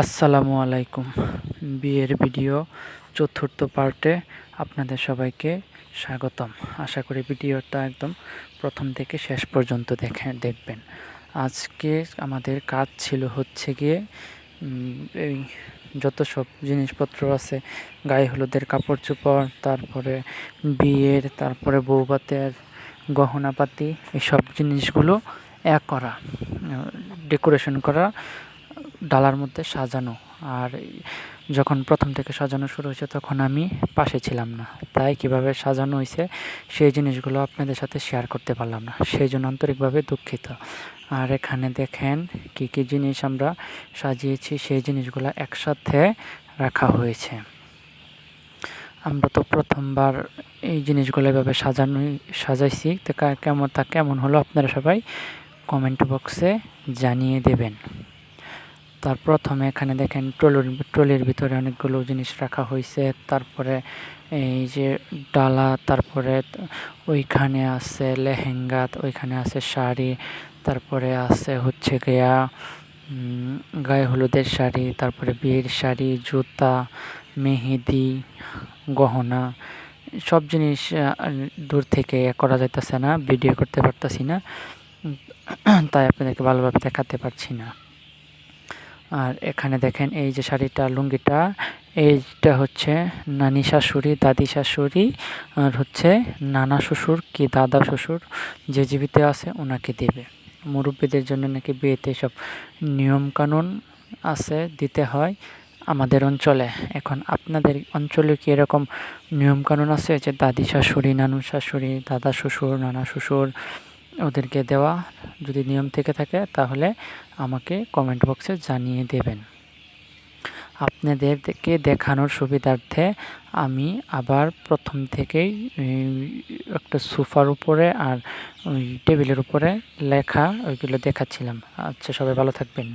আসসালামু আলাইকুম। বিয়ের ভিডিও চতুর্থ পার্টে আপনাদের সবাইকে স্বাগতম। আশা করি ভিডিওটা একদম প্রথম থেকে শেষ পর্যন্ত দেখে, দেখবেন। আজকে আমাদের কাজ ছিল হচ্ছে গিয়ে এই যত সব জিনিসপত্র আছে, গায়ে হলুদের কাপড় চোপড়, তারপরে বিয়ের, তারপরে বৌভাতের গহনাপাতি এইসব জিনিসগুলো এক করা ডেকোরেশন করা ডালার মধ্যে সাজানো। আর যখন প্রথম থেকে সাজানো শুরু হয়েছে, তখন আমি পাশে ছিলাম না। তাই কীভাবে সাজানো হয়েছে, সেই জিনিসগুলো আপনাদের সাথে শেয়ার করতে পারলাম না। সেই জন্য আন্তরিকভাবে দুঃখিত। আর এখানে দেখেন কি কি জিনিস আমরা সাজিয়েছি, সেই জিনিসগুলো একসাথে রাখা হয়েছে। আমরা তো প্রথমবার এই জিনিসগুলো এভাবে সাজানো সাজাইছি। তো কেমন, তা কেমন হলো আপনারা সবাই কমেন্ট বক্সে জানিয়ে দেবেন। তার প্রথমে এখানে দেখেন ট্রলির ট্রলির ভিতরে অনেকগুলো জিনিস রাখা হয়েছে তারপরে এই যে ডালা, তারপরে ওইখানে আছে লেহেঙ্গা, ওইখানে আছে শাড়ি, তারপরে আছে হচ্ছে গিয়া গায়ে হলুদের শাড়ি, তারপরে বিয়ের শাড়ি, জুতা, মেহেদি, গহনা, সব জিনিস দূর থেকে করা যাইতেছে না, ভিডিও করতে পারতেছি না। তাই আপনাদেরকে ভালোভাবে দেখাতে পারছি না। আর এখানে দেখেন এই যে শাড়িটা, লুঙ্গিটা, এইটা হচ্ছে নানি শাশুড়ি, দাদি শাশুড়ি, আর হচ্ছে নানা শ্বশুর কি দাদা শ্বশুর যে জীবিত আছে ওনাকে দেবে। মুরব্বীদের জন্য নাকি বিয়েতে সব নিয়মকানুন আছে, দিতে হয় আমাদের অঞ্চলে। এখন আপনাদের অঞ্চলে কি এরকম নিয়মকানুন আছে যে দাদি শাশুড়ি, নানু শাশুড়ি, দাদা শ্বশুর, নানা শ্বশুর ওদেরকে দেওয়া যদি নিয়ম থেকে থাকে, তাহলে আমাকে কমেন্ট বক্সে জানিয়ে দেবেন। আপনাদেরকে দেখানোর সুবিধার্থে আমি আবার প্রথম থেকেই একটা সোফার উপরে আর টেবিলের উপরে লেখা ওইগুলো দেখাচ্ছিলাম। আচ্ছা সবাই ভালো থাকবেন।